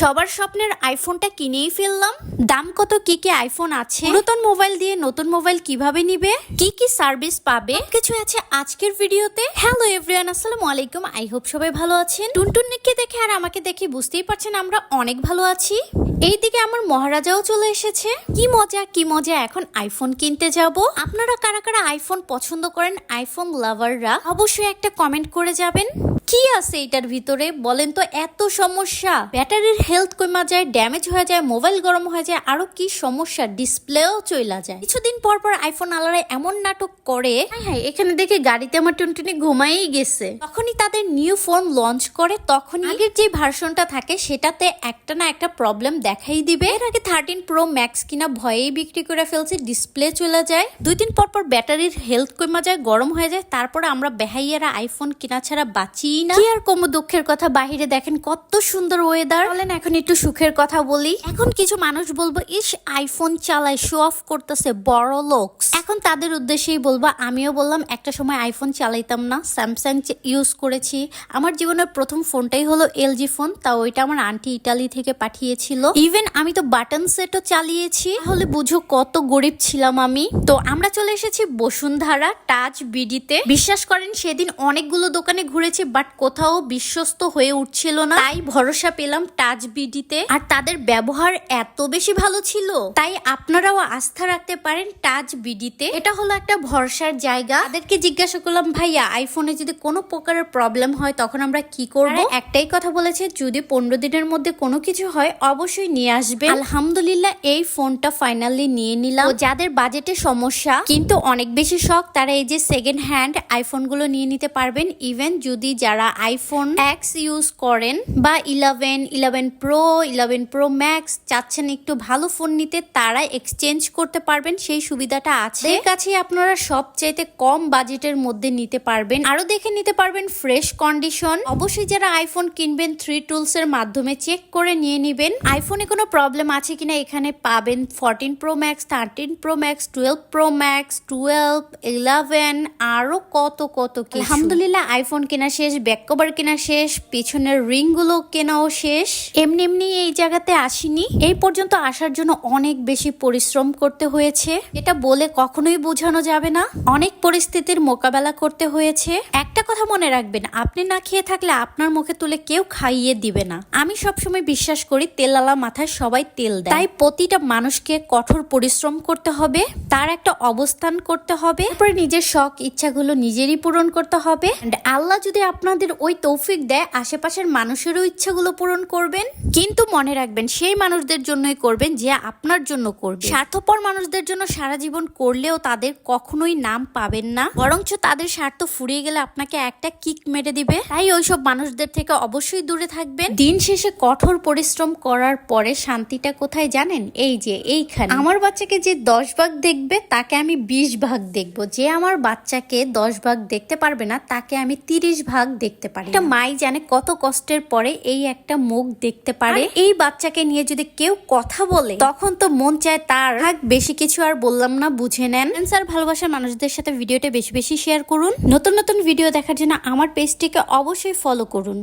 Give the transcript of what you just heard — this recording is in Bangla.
সবার স্বপ্নের আইফোনটা কিনেই ফেললাম। দাম কত, কি কি আইফোন আছে? নতুন মোবাইল দিয়ে নতুন মোবাইল কীভাবে নিবে? কি কি সার্ভিস পাবে? কিছু আছে আজকের ভিডিওতে। হ্যালো এভরিওয়ান আসসালামু আলাইকুম। আই হোপ সবাই ভালো আছেন। টুনটুনকে দেখে আর আমাকে দেখে বুঝতেই পারছেন আমরা অনেক ভালো আছি। এইদিকে আমার মহারাজাও চলে এসেছে। কি মজা কি মজা, এখন আইফোন কিনতে যাব। আপনারা কারা কারা আইফোন পছন্দ করেন আইফোন লাভাররা অবশ্যই একটা কমেন্ট করে যাবেন। কি আছে এটার ভিতরে? বলেন তো, এত সমস্যা। ব্যাটারির হেলথ কমা যায়, ড্যামেজ হয়ে যায়, মোবাইল গরম হয়ে যায়, আরও কি সমস্যা? ডিসপ্লেও চইলা যায়। কিছুদিন পর পর আইফোন আলারা এমন নাটক করে হ্যাঁ হাই, এখানে দেখে গাড়িতে আমার টুনটুনি ঘুমাই গেছে। তখনই তাদের নিউ ফোন লঞ্চ করে তখন আগের যে ভার্সনটা থাকে, সেটাতে একটা না একটা প্রবলেম দেখাই দিবে। এর আগে থার্টিন প্রো ম্যাক্স কিনা ভয়েই বিক্রি করে ফেলছে ডিসপ্লে চলে যায়। দুই দিন পর পর ব্যাটারির হেলথ কমা যায়, গরম হয়ে যায়, তারপরে আমরা বেহাইয়ারা আইফোন কিনা ছাড়া বাঁচি না। কি আর কম দুঃখের কথা? বাহিরে দেখেন কত সুন্দর ওয়েদার বলেন এখন একটু সুখের কথা বলি। এখন কিছু মানুষ বলব ইস আইফোন চালায় শো অফ করতেছে বড় লোকস এখন তাদের উদ্দেশ্যেই বলব আমিও বললাম একটা সময় আইফোন চালাইতাম না স্যামসাং ইউজ করেছি। আমার জীবনের প্রথম ফোনটাই হলো এলজি ফোন তা ওইটা আমার আন্টি ইটালি থেকে পাঠিয়েছিল। ইভেন আমি তো বাটন সেটও চালিয়েছি। তাহলে বুঝো কত গরিব ছিলাম আমি। তো আমরা চলে এসেছি বসুন্ধরা টাচ বিডিতে। বিশ্বাস করেন সেদিন অনেকগুলো দোকানে ঘুরেছি বাট কোথাও বিশ্বস্ত হয়ে উঠছিল না। তাই ভরসা পেলাম টাচ বিডিতে। আর তাদের ব্যবহার এত বেশি ভালো ছিল। তাই আপনারাও আস্থা রাখতে পারেন টাচ বিডিতে। এটা হলো একটা ভরসার জায়গা। তাদেরকে জিজ্ঞাসা করলাম, ভাইয়া আইফোনে যদি কোনো প্রকারের প্রবলেম হয়, তখন আমরা কি করব? একটাই কথা বলেছে, যদি পনেরো দিনের মধ্যে কোনো কিছু হয়, অবশ্যই নিয়ে আসবে। আলহামদুলিল্লাহ, এই ফোনটা ফাইনালি নিয়ে নিলাম। যাদের বাজেটে সমস্যা, কিন্তু অনেক বেশি শখ, তারা এই যে সেকেন্ড হ্যান্ড আইফোনগুলো নিয়ে নিতে পারবেন। ইভেন যদি যারা আইফোন এক্স ইউজ করেন বা eleven eleven pro eleven pro max চাচ্ছেন একটু ভালো ফোন নিতে তারা এক্সচেঞ্জ করতে পারবেন, সেই সুবিধাটা আছে। এর কাছে আপনারা সবচাইতে কম বাজেটের মধ্যে নিতে পারবেন। আরও দেখে নিতে পারবেন ফ্রেশ কন্ডিশন অবশ্যই যারা আইফোন কিনবেন থ্রি টুলস এর মাধ্যমে চেক করে নিয়ে নেবেন। আইফোনে কোনো প্রবলেম আছে কিনা এখানে পাবেন fourteen pro max thirteen pro max twelve pro max twelve eleven আরও কত কত কি আলহামদুলিল্লাহ আইফোন কেনা শেষ। ব্যাক কভার কেনা শেষ, পিছনের রিংগুলো কেনাও শেষ। এমনি এমনি এই জায়গাতে আসিনি। এই পর্যন্ত আসার জন্য অনেক বেশি পরিশ্রম করতে হয়েছে। এটা বলে কখনোই বোঝানো যাবে না। অনেক পরিস্থিতির মোকাবেলা করতে হয়েছে। একটা কথা মনে রাখবেন, আপনি না খেয়ে থাকলে আপনার মুখে তুলে কেউ খাইয়ে দিবে না। আমি সবসময় বিশ্বাস করি তেলালা মাথায় সবাই তেল দেয়। তাই প্রতিটা মানুষকে কঠোর পরিশ্রম করতে হবে, তার একটা অবস্থান করতে হবে। তারপরে নিজের শখ, ইচ্ছাগুলো নিজেরই পূরণ করতে হবে। আল্লাহ যদি আপনাদের ওই তৌফিক দেয়, আশেপাশের মানুষেরও ইচ্ছাগুলো পূরণ করবেন। কিন্তু মনে রাখবেন, সেই মানুষদের জন্যই করবেন যে আপনার জন্য করবে। স্বার্থপর মানুষদের জন্য সারা জীবন করলেও তাদের কখনোই নাম পাবেন না। বরঞ্চ তাদের স্বার্থ ফুরিয়ে গেলে আপনাকে একটা কিক মেরে দিবে। তাই ওইসব মানুষদের থেকে অবশ্যই দূরে থাকবেন। দিন শেষে কঠোর পরিশ্রম করার পরে শান্তিটা কোথায় জানেন? এই যে, এইখানে। আমার বাচ্চাকে যে দশ ভাগ দেখবে, তাকে আমি বিশ ভাগ দেখব। যে আমার বাচ্চাকে দশ ভাগ দেখতে পারবে না, তাকে আমি তিরিশ ভাগ দেখতে পারে একটা মাই জানে কত কষ্টের পরে এই একটা মুখ দেখতে পারে। এই বাচ্চাকে নিয়ে যদি কেউ কথা বলে তখন তো মন চায় তার বেশি কিছু আর বললাম না বুঝে নেন। স্যার ভালোবাসার মানুষদের সাথে ভিডিওটা বেশি বেশি শেয়ার করুন। নতুন নতুন ভিডিও দেখার জন্য আমার পেজটিকে অবশ্যই ফলো করুন।